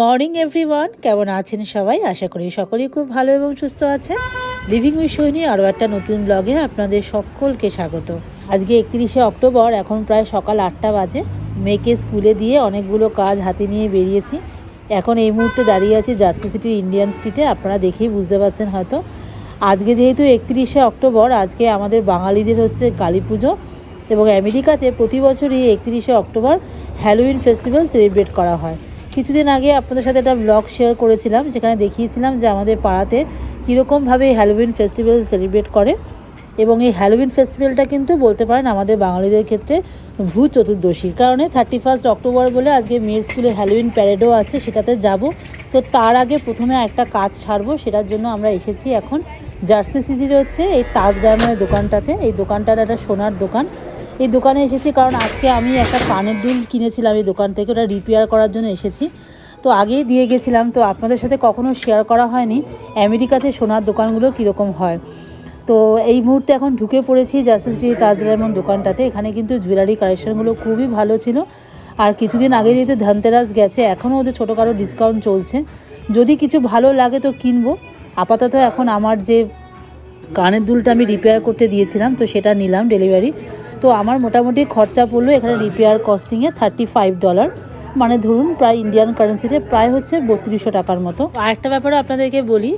Morning everyone কেমন আছেন সবাই? আশা করি সকলেই খুব ভালো এবং সুস্থ আছে লিভিং উইশয় নিয়ে আরও একটা নতুন ব্লগে আপনাদের সকলকে স্বাগত। আজকে একত্রিশে অক্টোবর, এখন প্রায় সকাল আটটা বাজে। মেয়েকে স্কুলে দিয়ে অনেকগুলো কাজ হাতে নিয়ে বেরিয়েছি। এখন এই মুহূর্তে দাঁড়িয়ে আছি জার্সি সিটির ইন্ডিয়ান স্ট্রিটে আপনারা দেখেই বুঝতে পারছেন হয়তো। আজকে যেহেতু একত্রিশে অক্টোবর, আজকে আমাদের বাঙালিদের হচ্ছে কালী পুজো এবং আমেরিকাতে প্রতি বছরই একত্রিশে অক্টোবর হ্যালোউইন ফেস্টিভ্যাল সেলিব্রেট করা হয়। কিছুদিন আগে আপনাদের সাথে একটা ব্লগ শেয়ার করেছিলাম, যেখানে দেখিয়েছিলাম যে আমাদের পাড়াতে কীরকমভাবে হ্যালোউইন ফেস্টিভ্যাল সেলিব্রেট করে। এবং এই হ্যালোউইন ফেস্টিভ্যালটা কিন্তু বলতে পারেন আমাদের বাঙালিদের ক্ষেত্রে ভূ চতুর্দশীর কারণে থার্টি ফার্স্ট অক্টোবর বলে আজকে মেয়ের স্কুলে হ্যালোউইন প্যারেডও আছে, সেটাতে যাব। তো তার আগে প্রথমে একটা কাজ ছাড়বো, সেটার জন্য আমরা এসেছি এখন। জার্সি সিটির হচ্ছে এই তাজ ডায়মন্ডের দোকানটাতে। এই দোকানটার একটা সোনার দোকান। এই দোকানে এসেছি কারণ আজকে আমি একটা কানের দুল কিনেছিলাম এই দোকান থেকে, ওটা রিপেয়ার করার জন্য এসেছি। তো আগেই দিয়ে গেছিলাম, তো আপনাদের সাথে কখনো শেয়ার করা হয়নি আমেরিকাতে সোনার দোকানগুলো কীরকম হয়। তো এই মুহূর্তে এখন ঢুকে পড়েছি জার্সি সিটি তাজ ডায়মন্ড দোকানটাতে, এখানে কিন্তু জুয়েলারি কালেকশনগুলো খুবই ভালো ছিল। আর কিছুদিন আগে যেহেতু ধনতেরাস গেছে এখনও ওদের ছোটো ছোটোখাটো ডিসকাউন্ট চলছে। যদি কিছু ভালো লাগে তো কিনবো। আপাতত এখন আমার যে কানের দুলটা আমি রিপেয়ার করতে দিয়েছিলাম, তো সেটা নিলাম ডেলিভারি তো আমার মোটামুটি খরচা পড়ল এখানে রিপেয়ার কস্টিংয়ে থার্টি ফাইভ ডলার মানে ধরুন প্রায় ইন্ডিয়ান কারেন্সিতে প্রায় হচ্ছে বত্রিশশো টাকার মতো। আর একটা ব্যাপারে আপনাদেরকে বলি,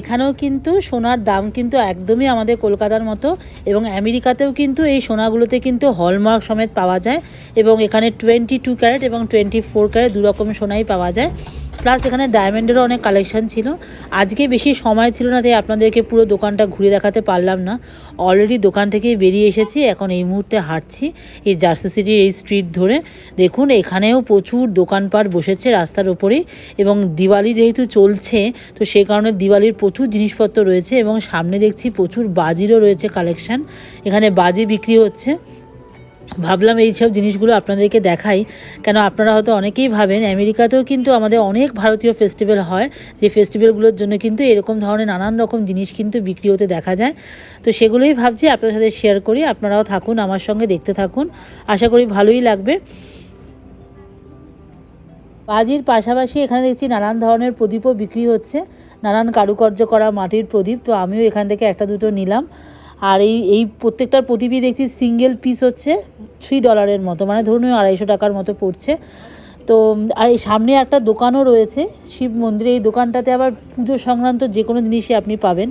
এখানেও কিন্তু সোনার দাম কিন্তু একদমই আমাদের কলকাতার মতো এবং আমেরিকাতেও কিন্তু এই সোনাগুলোতে কিন্তু হলমার্ক সমেত পাওয়া যায় এবং এখানে টোয়েন্টি টু ক্যারেট এবং টোয়েন্টি ফোর ক্যারেট দু রকম সোনাই পাওয়া যায়। প্লাস এখানে ডায়মন্ডেরও অনেক কালেকশান ছিল। আজকে বেশি সময় ছিল না তাই আপনাদেরকে পুরো দোকানটা ঘুরে দেখাতে পারলাম না। অলরেডি দোকান থেকে বেরিয়ে এসেছি, এখন এই মুহূর্তে হাঁটছি এই জার্সি সিটির এই স্ট্রিট ধরে। দেখুন, এখানেও প্রচুর দোকানপাট বসেছে রাস্তার ওপরেই এবং দিওয়ালি যেহেতু চলছে, তো সেই কারণে দিওয়ালির প্রচুর জিনিসপত্র রয়েছে এবং সামনে দেখছি প্রচুর বাজিরও রয়েছে কালেকশন এখানে বাজি বিক্রি হচ্ছে। ভাবলাম এই সব জিনিসগুলো আপনাদেরকে দেখাই। কেন আপনারা হয়তো অনেকেই ভাবেন, আমেরিকাতেও কিন্তু আমাদের অনেক ভারতীয় ফেস্টিভ্যাল হয়। যে ফেস্টিভ্যালগুলোর জন্য কিন্তু এরকম ধরনের নানান রকম জিনিস কিন্তু বিক্রি হতে দেখা যায়। তো সেগুলোই ভাবছি আপনাদের সাথে শেয়ার করি। আপনারাও থাকুন, আমার সঙ্গে দেখতে থাকুন। আশা করি ভালোই লাগবে। বাজির পাশাপাশি এখানে দেখছি নানান ধরনের প্রদীপও বিক্রি হচ্ছে। নানান কারুকার্য করা মাটির প্রদীপ। তো আমিও এখান থেকে একটা দুটো নিলাম। আর এই এই প্রত্যেকটার প্রদীপই দেখছি সিঙ্গেল পিস হচ্ছে থ্রি ডলারের মতো মানে ধরুন আড়াইশো টাকার মতো পড়ছে। তো, আর এই সামনে একটা দোকানও রয়েছে, শিব মন্দিরে এই দোকানটাতে আবার পুজো সংক্রান্ত যে কোনো জিনিসই আপনি পাবেন।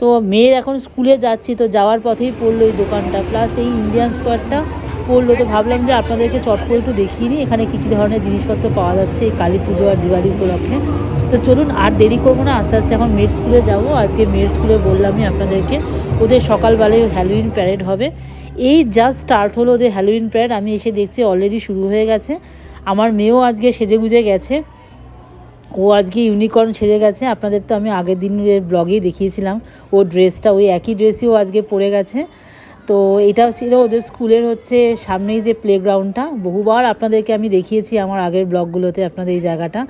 তো মেয়ের এখন স্কুলে যাচ্ছি, তো যাওয়ার পথেই পড়ল এই দোকানটা প্লাস এই ইন্ডিয়ান স্কোয়ারটা পড়ল, তো ভাবলাম যে আপনাদেরকে চট করে একটু দেখিয়ে নিই, এখানে কী কী ধরনের জিনিসপত্র পাওয়া যাচ্ছে এই কালী পুজো আর দিওয়ালি উপলক্ষে। তো চলুন আর দেরি করব না। আস্তে আস্তে এখন মেয়ের স্কুলে যাব। আজকে মেয়ের স্কুলে বললামই আপনাদেরকে, ওদের সকালবেলায় হ্যালোইন প্যারেড হবে। এই জাস্ট স্টার্ট হলো ওদের হ্যালোইন প্যারেড আমি এসে দেখছি অলরেডি শুরু হয়ে গেছে। আমার মেয়েও আজকে সেজে গুজে গেছে। ও আজকে ইউনিকর্ন সেজে গেছে। আপনাদের তো আমি আগের দিনের ব্লগেই দেখিয়েছিলাম। ও ড্রেসটা ওই একই ড্রেসই ও আজকে পরে গেছে। তো এটাও ছিল ওদের স্কুলের হচ্ছে সামনেই যে প্লেগ্রাউন্ডটা বহুবার আপনাদেরকে আমি দেখিয়েছি আমার আগের ব্লগগুলোতে আপনাদের এই জায়গাটা।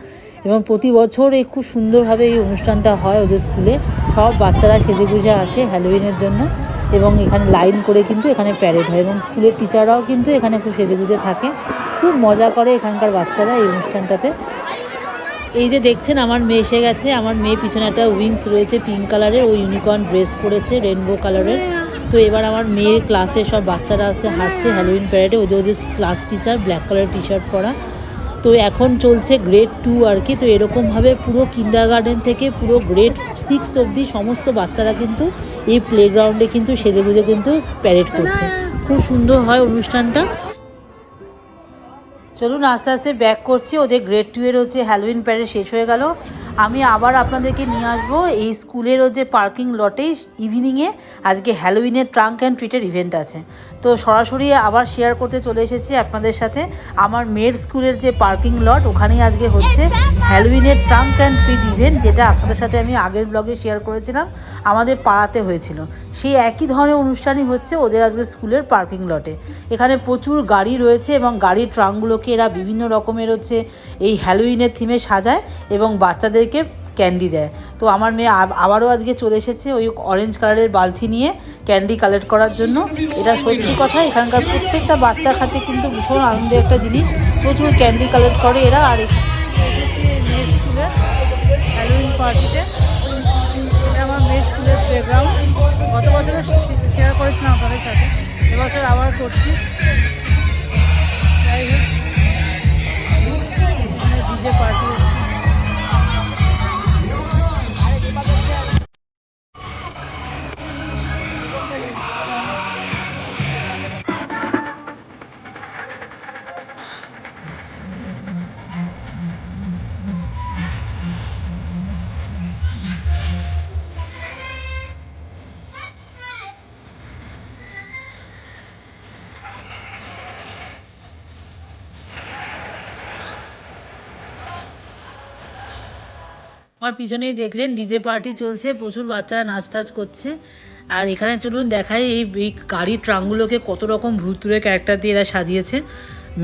এবং প্রতি বছর এই খুব সুন্দরভাবে এই অনুষ্ঠানটা হয় ওদের স্কুলে। সব বাচ্চারা সেজে গুজে আসে হ্যালোউইনের জন্য এবং এখানে লাইন করে কিন্তু এখানে প্যারেড হয় এবং স্কুলের টিচাররাও কিন্তু এখানে খুব সেজে গুজে থাকে। খুব মজা করে এখানকার বাচ্চারা এই অনুষ্ঠানটাতে। এই যে দেখছেন, আমার মেয়ে এসে গেছে। আমার মেয়ে পিছনে একটা উইংস রয়েছে পিঙ্ক কালারের ও ইউনিকর্ন ড্রেস পরেছে রেনবো কালারের তো এবার আমার মেয়ের ক্লাসে সব বাচ্চারা আছে হাঁটছে হ্যালোউইন প্যারেডে ওদের ওদের class teacher black colour T shirt পরা। তো এখন চলছে গ্রেড টু আর কি। তো এরকমভাবে পুরো কিন্ডার গার্ডেন থেকে পুরো গ্রেড সিক্স অবধি সমস্ত বাচ্চারা কিন্তু এই প্লেগ্রাউন্ডে কিন্তু সেজে গুজে কিন্তু প্যারেড করছে। খুব সুন্দর হয় অনুষ্ঠানটা। চলুন আস্তে আস্তে ব্যাক করছি। ওদের গ্রেড টু এর হচ্ছে হ্যালোইন প্যারেড শেষ হয়ে গেল। আমি আবার আপনাদেরকে নিয়ে আসব এই স্কুলের যে পার্কিং লটেই ইভিনিংয়ে আজকে হ্যালোইনের ট্রাঙ্ক অ্যান্ড ট্রিটের ইভেন্ট আছে। তো সরাসরি আবার শেয়ার করতে চলে এসেছি আপনাদের সাথে। আমার মেয়ের স্কুলের যে পার্কিং লট, ওখানেই আজকে হচ্ছে হ্যালোইনের ট্রাঙ্ক অ্যান্ড ট্রিট ইভেন্ট, যেটা আপনাদের সাথে আমি আগের ব্লগে শেয়ার করেছিলাম, আমাদের পাড়াতে হয়েছিল। সেই একই ধরনের অনুষ্ঠানই হচ্ছে ওদের আজকে স্কুলের পার্কিং লটে। এখানে প্রচুর গাড়ি রয়েছে এবং গাড়ির ট্রাঙ্কগুলোকে এরা বিভিন্ন রকমের হচ্ছে এই হ্যালোইনের থিমে সাজায় এবং বাচ্চাদেরকে ক্যান্ডি দেয়। তো আমার মেয়ে আব- আবারও আজকে চলে এসেছে ওই অরেঞ্জ কালারের বালতি নিয়ে ক্যান্ডি কালেক্ট করার জন্য। এটা সত্যি কথা, এখানকার প্রত্যেকটা বাচ্চা খাতে কিন্তু ভীষণ আনন্দের একটা জিনিস। প্রচুর ক্যান্ডি কালেক্ট করে এরা, আর মেয়ের পার্টিতে এটা আমার মেয়ে স্কুলের প্লেগ্রাউন্ড গত বছরও শেয়ার করেছিলাম আপনাদের সাথে। এবছর আবার করছি। যাই হোক। আমার পিছনেই দেখলেন ডিজে পার্টি চলছে প্রচুর বাচ্চারা নাচ টাচ করছে। আর এখানে চলুন দেখাই এই এই গাড়ির ট্রাঙ্কগুলোকে কত রকম ভুতুরে ক্যারেক্টার দিয়ে এরা সাজিয়েছে।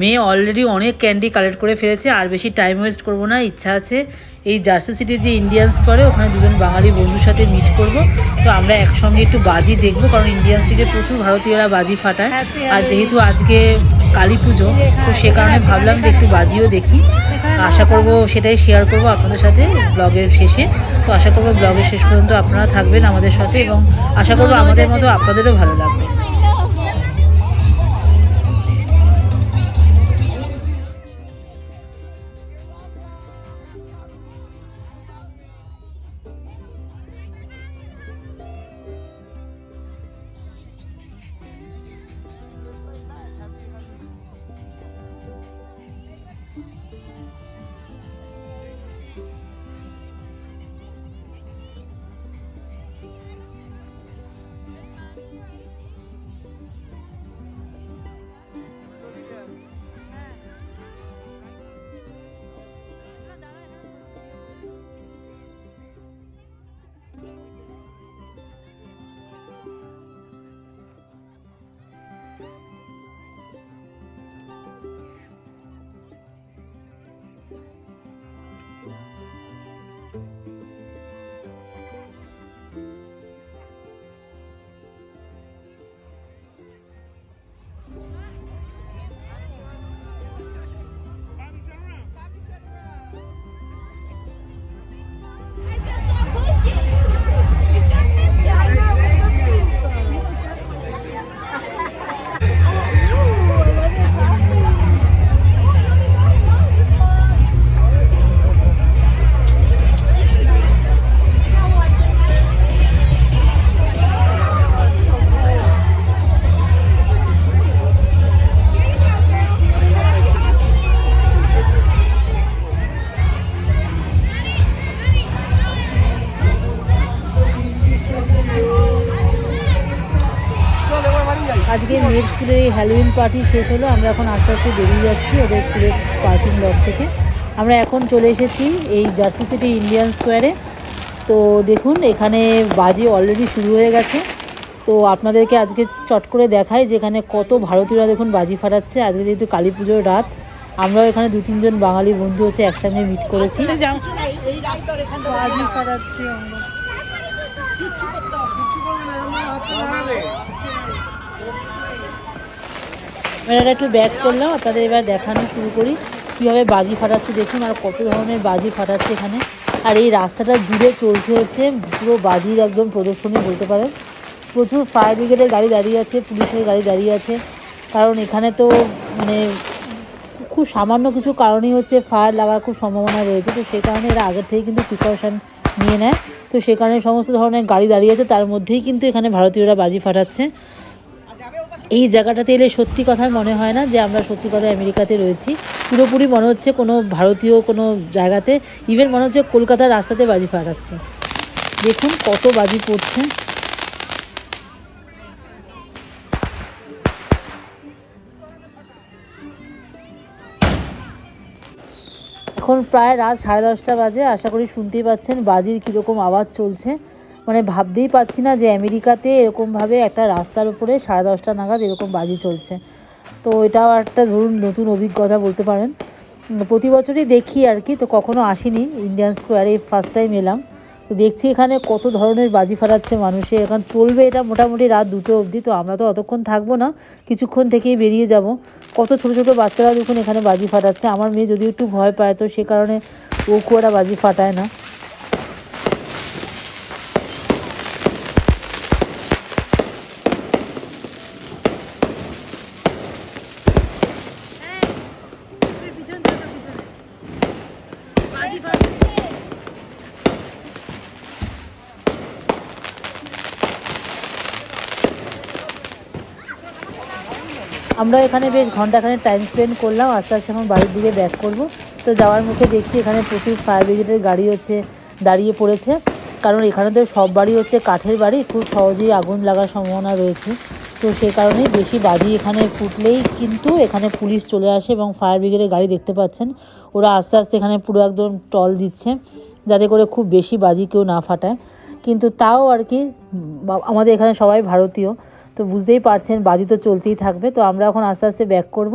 মেয়ে অলরেডি অনেক ক্যান্ডি কালেক্ট করে ফেলেছে আর বেশি টাইম ওয়েস্ট করব না ইচ্ছা আছে। এই জার্সি সিটি যে ইন্ডিয়ান্স করে ওখানে দুজন বাঙালি বন্ধুর সাথে মিট করব। তো আমরা একসঙ্গে একটু বাজি দেখব কারণ ইন্ডিয়ান স্ট্রিটে প্রচুর ভারতীয়রা বাজি ফাটায়। আর যেহেতু আজকে কালী পুজো। তো সে কারণে ভাবলাম যে একটু বাজিও দেখি। আশা করব সেটাই শেয়ার করব আপনাদের সাথে ব্লগের শেষে। তো আশা করব ব্লগের শেষ পর্যন্ত আপনারা থাকবেন আমাদের সাথে এবং আশা করব আমাদের মতো আপনাদেরও ভালো লাগবে। আজকে মেয়ের স্কুলের এই হ্যালোউইন পার্টি শেষ হলো আমরা এখন আস্তে আস্তে বেরিয়ে যাচ্ছি ওদের স্কুলের পার্কিং লট থেকে। আমরা এখন চলে এসেছি এই জার্সি সিটি ইন্ডিয়ান স্কোয়ারে তো দেখুন এখানে বাজি অলরেডি শুরু হয়ে গেছে। তো আপনাদেরকে আজকে চট করে দেখাই যে এখানে কত ভারতীয়রা দেখুন বাজি ফাটাচ্ছে। আজকে যেহেতু কালী পুজোর রাত আমরাও এখানে দু তিনজন বাঙালি বন্ধু হচ্ছে একসঙ্গে মিট করেছি। বাজি ফাটাচ্ছি এবার একটু ব্যাক করলাম, আপনাদের এবার দেখানো শুরু করি। কীভাবে বাজি ফাটাচ্ছে দেখুন, আর কত ধরনের বাজি ফাটাচ্ছে এখানে। আর এই রাস্তাটা জুড়ে চলছে হচ্ছে, পুরো বাজির একদম প্রদর্শনী বলতে পারেন। প্রচুর ফায়ার ব্রিগেডের গাড়ি দাঁড়িয়ে আছে, পুলিশের গাড়ি দাঁড়িয়ে আছে। কারণ এখানে তো মানে খুব সামান্য কিছু কারণেই হচ্ছে ফায়ার লাগার খুব সম্ভাবনা রয়েছে। তো সে কারণে এরা আগের থেকে কিন্তু প্রিকশন নিয়ে নেয়। তো সে কারণে সমস্ত ধরনের গাড়ি দাঁড়িয়ে আছে, তার মধ্যেই কিন্তু এখানে ভারতীয়রা বাজি ফাটাচ্ছে। এই জায়গাটাতে এলে সত্যি কথা মনে হয় না যে আমরা সত্যি কথা আমেরিকাতে রয়েছি। পুরোপুরি মনে হচ্ছে কোনো ভারতীয় কোনো জায়গাতে ইভেন মনে হচ্ছে কলকাতার রাস্তাতে বাজি ফাটাচ্ছে। দেখুন কত বাজি পড়ছে। এখন প্রায় রাত সাড়ে দশটা বাজে, আশা করি শুনতেই পাচ্ছেন বাজির কীরকম আওয়াজ চলছে। মানে ভাবতেই পারছি না যে আমেরিকাতে এরকমভাবে একটা রাস্তার উপরে সাড়ে দশটা নাগাদ এরকম বাজি চলছে। তো এটাও একটা ধরুন নতুন অভিজ্ঞতা বলতে পারেন। প্রতি বছরই দেখি আর কি, তো কখনো আসিনি। ইন্ডিয়ান স্কোয়ারে ফার্স্ট টাইম এলাম। তো দেখছি এখানে কত ধরনের বাজি ফাটাচ্ছে মানুষে এখন চলবে এটা মোটামুটি রাত দুটো অবধি, তো আমরা তো অতক্ষণ থাকব না। কিছুক্ষণ থেকেই বেরিয়ে যাব। কত ছোটো ছোটো বাচ্চারা দেখুন এখানে বাজি ফাটাচ্ছে। আমার মেয়ে যদি একটু ভয় পায়, তো সে কারণে ও খুব বাজি ফাটায় না। আমরা এখানে বেশ ঘন্টাখানে টাইম স্পেন্ড করলাম, আস্তে আস্তে এখন বাড়ির দিকে ব্যাক করব। তো যাওয়ার মুখে দেখছি এখানে প্রচুর ফায়ার ব্রিগেডের গাড়ি হচ্ছে, দাঁড়িয়ে পড়েছে। কারণ এখানে তো সব বাড়ি হচ্ছে কাঠের বাড়ি, খুব সহজেই আগুন লাগার সম্ভাবনা রয়েছে। তো সেই কারণেই বেশি বাজি এখানে ফুটলেই কিন্তু এখানে পুলিশ চলে আসে এবং ফায়ার ব্রিগেডের গাড়ি দেখতে পাচ্ছেন। ওরা আস্তে আস্তে এখানে পুরো একদম টল দিচ্ছে, যাতে করে খুব বেশি বাজি কেউ না ফাটায়। কিন্তু তাও আর কি আমাদের এখানে সবাই ভারতীয়। তো বুঝতেই পারছেন, বাজি তো চলতেই থাকবে। তো আমরা এখন আস্তে আস্তে ব্যাক করব।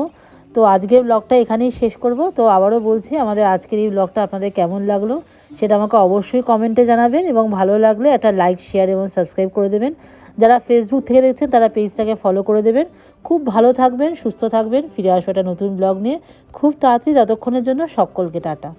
তো আজকের ব্লগটা এখানেই শেষ করব। তো আবারও বলছি, আমাদের আজকের এই ব্লগটা আপনাদের কেমন লাগল সেটা আমাকে অবশ্যই কমেন্টে জানাবেন এবং ভালো লাগলে একটা লাইক শেয়ার এবং সাবস্ক্রাইব করে দেবেন। যারা ফেসবুক থেকে দেখছেন, তারা পেজটাকে ফলো করে দেবেন। খুব ভালো থাকবেন, সুস্থ থাকবেন। ফিরে আসব একটা নতুন ব্লগ নিয়ে। খুব তাড়াতাড়ি, ততক্ষণের জন্য সকলকে টাটা।